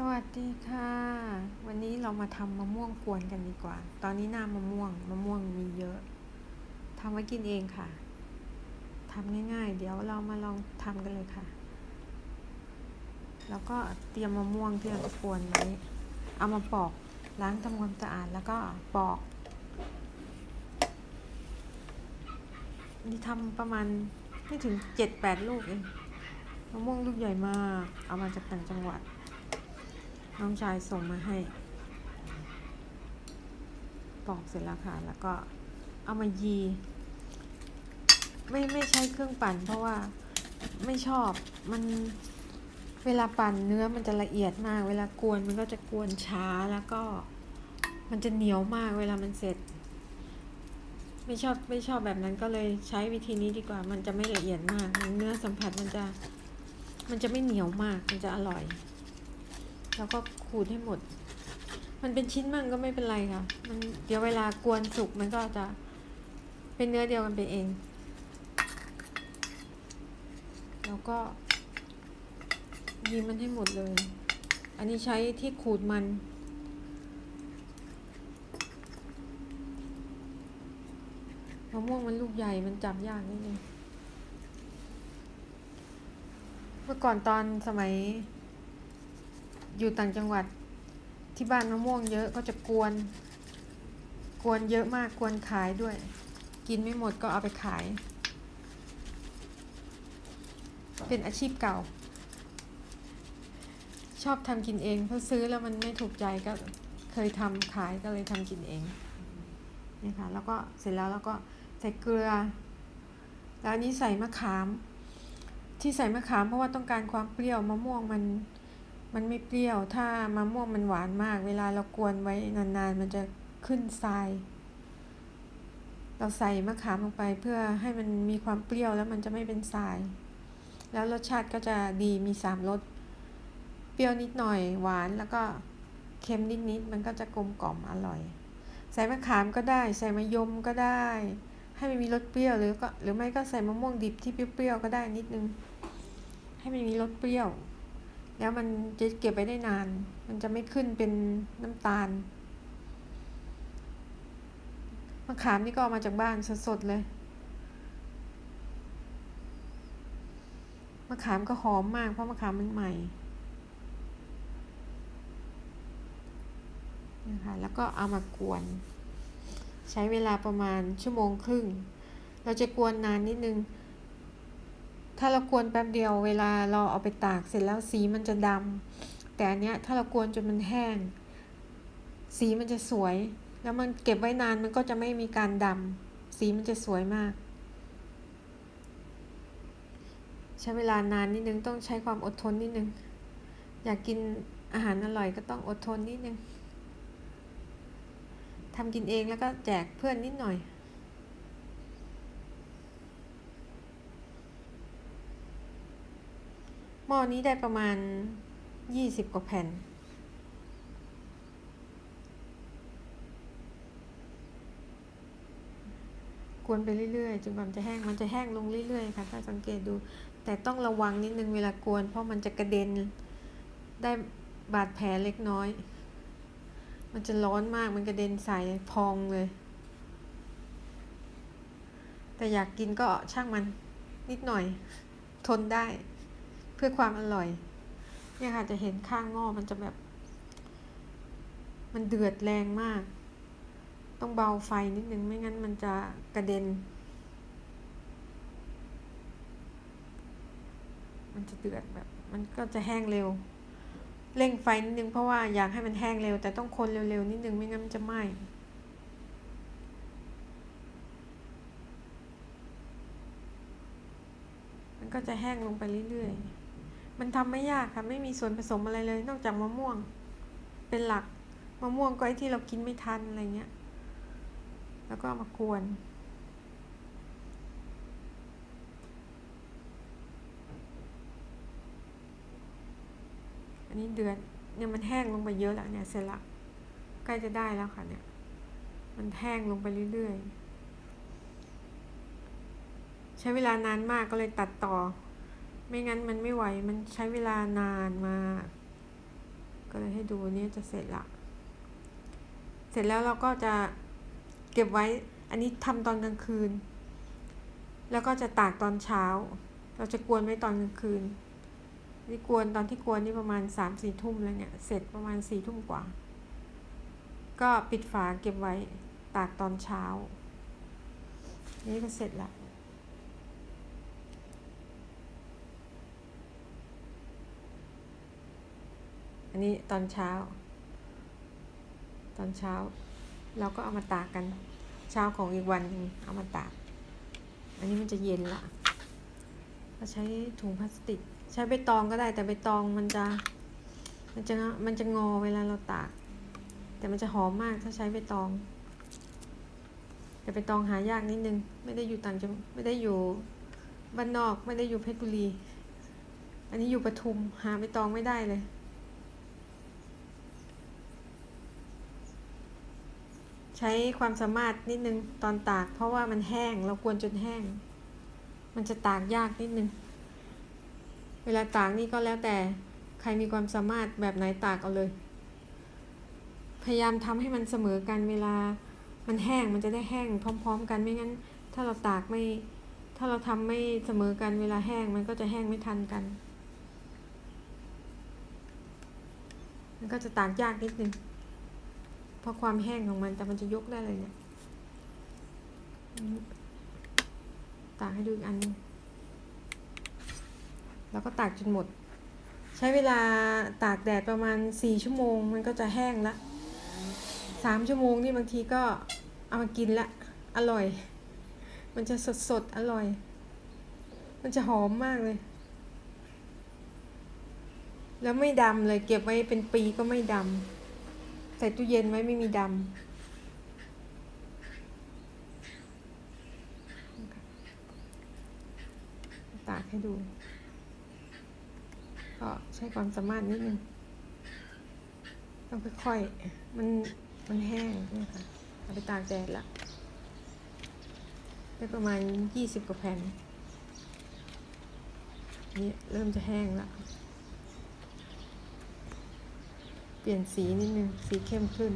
สวัสดีค่ะ วันนี้เรามาทำมะม่วงกวนกันดีกว่า ตอนนี้หน้ามะม่วงมะม่วงมีเยอะทำไว้กินเองค่ะทำง่ายๆ เดี๋ยวเรามาลองทำกันเลยค่ะ แล้วก็เตรียมมะม่วงที่เราจะกวนไว้เอามาปอกล้างทำความสะอาดแล้วก็ปอกนี่ทำประมาณไม่ถึงเจ็ดแปดลูกเองมะม่วงลูกใหญ่มาก เอามาจากต่างจังหวัด น้องชายส่งมาให้ ปอกเสร็จแล้วค่ะ แล้วก็เอามายี ไม่ไม่ใช้เครื่องปั่น เพราะว่าไม่ชอบมันเวลาปั่นเนื้อมันจะละเอียดมาก เวลากวนมันก็จะกวนช้าแล้วก็ มันจะเหนียวมากเวลามันเสร็จ ไม่ชอบไม่ชอบแบบนั้นก็เลยใช้วิธีนี้ดีกว่า มันจะไม่ละเอียดมาก เนื้อสัมผัสมันจะ มันจะไม่เหนียวมาก มันจะอร่อย แล้วก็ขูดให้หมด มันเป็นชิ้นมั่งก็ไม่เป็นไรค่ะ มันเดี๋ยวเวลากวนสุกมันก็จะเป็นเนื้อเดียวกันไปเอง แล้วก็ยีมันให้หมดเลย อันนี้ใช้ที่ขูดมันมะม่วงมันลูกใหญ่มันจับยากนิดนึง เมื่อก่อนตอนสมัย อยู่ต่างจังหวัดที่บ้านมะม่วงเยอะก็จะกวน กวนเยอะมากกวนขายด้วย กินไม่หมดก็เอาไปขาย เป็นอาชีพเก่า ชอบทำกินเองเพราะซื้อแล้วมันไม่ถูกใจก็เคยทำขายก็เลยทำกินเองนี่ค่ะแล้วก็เสร็จแล้วแล้วก็ใส่เกลือ แล้วอันนี้ใส่มะขาม ที่ใส่มะขามเพราะว่าต้องการความเปรี้ยวมะม่วงมัน มันไม่เปรี้ยว ถ้ามะม่วงมันหวานมาก เวลาเรากวนไว้นานๆ มันจะขึ้นทราย เราใส่มะขามลงไปเพื่อให้มันมีความเปรี้ยวแล้วมันจะไม่เป็นทราย แล้วรสชาติก็จะดีมีสามรส เปรี้ยวนิดหน่อย หวานแล้วก็เค็มนิดๆ มันก็จะกลมกล่อมอร่อย ใส่มะขามก็ได้ ใส่มะยมก็ได้ ให้มันมีรสเปรี้ยวหรือก็หรือไม่ก็ใส่มะม่วงดิบที่เปรี้ยวๆก็ได้นิดนึง ให้มันมีรสเปรี้ยว แล้วมันจะเก็บไว้ได้นาน มันจะไม่ขึ้นเป็นน้ำตาลมะขามนี่ก็เอามาจากบ้านสดๆเลยมะขามก็หอมมากเพราะมะขามมันใหม่นะคะแล้วก็เอามากวน ใช้เวลาประมาณชั่วโมงครึ่ง เราจะกวนนานนิดนึง ถ้าเรากวนแป๊บเดียวเวลาเราเอาไปตากเสร็จแล้วสีมันจะดำแต่อันเนี้ยถ้าเรากวนจนมันแห้ง สีมันจะสวย แล้วมันเก็บไว้นานมันก็จะไม่มีการดำสีมันจะสวยมาก ใช้เวลานานนิดนึงต้องใช้ความอดทนนิดนึง อยากกินอาหารอร่อยก็ต้องอดทนนิดนึงทำกินเองแล้วก็แจกเพื่อนนิดหน่อย หม้อนี้ได้ประมาณยี่สิบกว่าแผ่น กวนไปเรื่อยๆจนกว่ามันจะแห้ง มันจะแห้งลงเรื่อยๆค่ะ ถ้าสังเกตดู แต่ต้องระวังนิดนึงเวลากวน เพราะมันจะกระเด็นได้บาดแผลเล็กน้อย มันจะร้อนมาก มันกระเด็นใส่พองเลย แต่อยากกินก็ช่างมันนิดหน่อย ทนได้ เพื่อความอร่อย เนี่ยค่ะจะเห็นข้างงอมันจะแบบ มันเดือดแรงมาก ต้องเบาไฟนิดนึงไม่งั้นมันจะกระเด็น มันจะเดือดแบบ มันก็จะแห้งเร็ว เร่งไฟนิดนึงเพราะว่าอยากให้มันแห้งเร็ว แต่ต้องคนเร็วๆนิดนึงไม่งั้นมันจะไหม้มันก็จะแห้งลงไปเรื่อยๆ มันทำไม่ยากค่ะไม่มีส่วนผสมอะไรเลย นอกจากมะม่วง เป็นหลักมะม่วงก็ไอ้ที่เรากินไม่ทันอะไรเงี้ย แล้วก็ามากวน อันนี้เดือดเนี่ยมันแห้งลงไปเยอะแล้วเนี่ยเสร็จละใกล้จะได้แล้วค่ะเนี่ย มันแห้งลงไปเรื่อยๆ ใช้เวลานานมากก็เลยตัดต่อ ไม่งั้นมันไม่ไหว มันใช้เวลานานมาก ก็ดูอันนี้จะเสร็จละ เสร็จแล้วเราก็จะเก็บไว้ อันนี้ทำตอนกลางคืน แล้วก็จะตากตอนเช้า เราจะกวนไว้ตอนกลางคืน นี่กวนตอนที่กวนนี่ประมาณสามสี่ทุ่มแล้วเนี่ย เสร็จประมาณสี่ทุ่มกว่า ก็ปิดฝาเก็บไว้ตากตอนเช้า นี่ก็เสร็จละอั นนี้ตอนเช้า ตอนเช้า เราก็เอามาตากกัน เช้าของอีกวันเอามาตาก อันนี้มันจะเย็นละเราใช้ถุงพลาสติก ใช้ใบตองก็ได้ แต่ใบตองมันจะ มันจะมันจะงอเวลาเราตาก แต่มันจะหอมมากถ้าใช้ใบตองแต่ใบตองหายากนิดนึง ไม่ได้อยู่ต่างจังไม่ได้อยู่บ้านนอกไม่ได้อยู่เพชรบุรี อันนี้อยู่ปทุมหาใบตองไม่ได้เลย ใช้ความสามารถนิดนึงตอนตาก เพราะว่ามันแห้งเรากวนจนแห้ง มันจะตากยากนิดนึง เวลาตากนี่ก็แล้วแต่ใครมีความสามารถแบบไหนตากเอาเลย พยายามทำให้มันเสมอกันเวลามันแห้งมันจะได้แห้งพร้อม ๆ กันไม่งั้น ถ้าเราตากไม่ ถ้าเราทำไม่เสมอกันเวลาแห้งมันก็จะแห้งไม่ทันกัน มันก็จะตากยากนิดนึง เพราะความแห้งของมันแต่มันจะยกได้เลยเนี่ยตากให้ดูอีกอันนึงแล้วก็ตากจนหมด ใช้เวลาตากแดดประมาณสี่ชั่วโมง มันก็จะแห้งละสามชั่วโมงนี่บางทีก็เอามากินละ อร่อย มันจะสดสดอร่อย มันจะหอมมากเลย แล้วไม่ดำเลยเก็บไว้เป็นปีก็ไม่ดำ ใส่ตู้เย็นไว้ไม่มีดำตากให้ดู ก็ใช้ความสามารถนิดนึง ต้องค่อยๆ มันมันแห้งเนี่ยค่ะเอาไปตากแดดละได้ประมาณยี่สิบกว่าแผ่น นี่เริ่มจะแห้งละ เป ลี่ยนสีนิดนึง สีเข้มขึ้น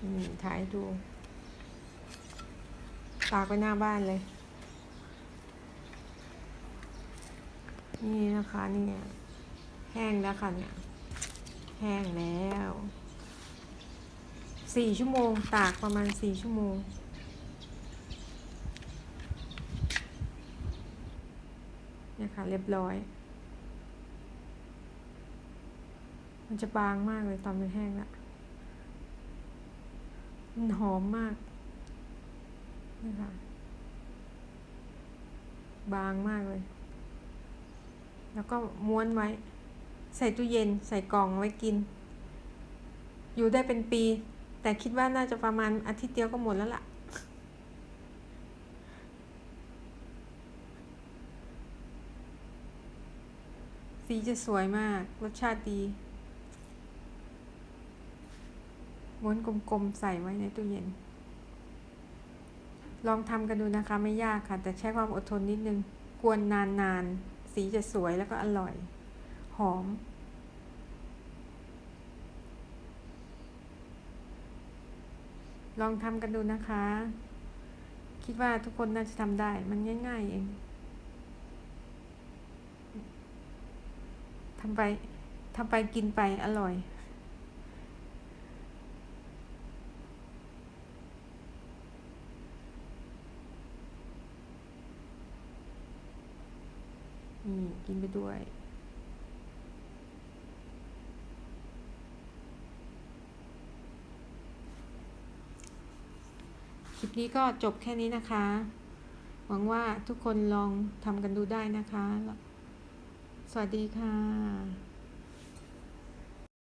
อืมถ่ายดู ตากไว้หน้าบ้านเลย นี่นะคะเนี่ย แห้งแล้วค่ะเนี่ย แห้งแล้ว สี่ชั่วโมง ตากประมาณสี่ชั่วโมง เนี่ยค่ะเรียบร้อย มันจะบางมากเลยตอนมันแห้งล้วมันหอมมากนี่ค่ะ บางมากเลย แล้วก็ม้วนไว้ ใส่ตู้เย็นใส่กล่องไว้กิน อยู่ได้เป็นปี แต่คิดว่าน่าจะประมาณอาทิตย์เดียวก็หมดแล้วล่ะ สีจะสวยมาก รสชาติดีม้วนกลมๆใส่ไว้ในตู้เย็น ลองทำกันดูนะคะไม่ยากค่ะ แต่ใช้ความอดทนนิดนึง กวนนานๆ สีจะสวยแล้วก็อร่อย หอม ลองทำกันดูนะคะ คิดว่าทุกคนน่าจะทำได้มันง่าย ๆ เอง ทำไปทำไปกินไปอร่อยอืมกินไปด้วยคลิปนี้ก็จบแค่นี้นะคะ หวังว่าทุกคนลองทำกันดูได้นะคะ สวัสดีค่ะ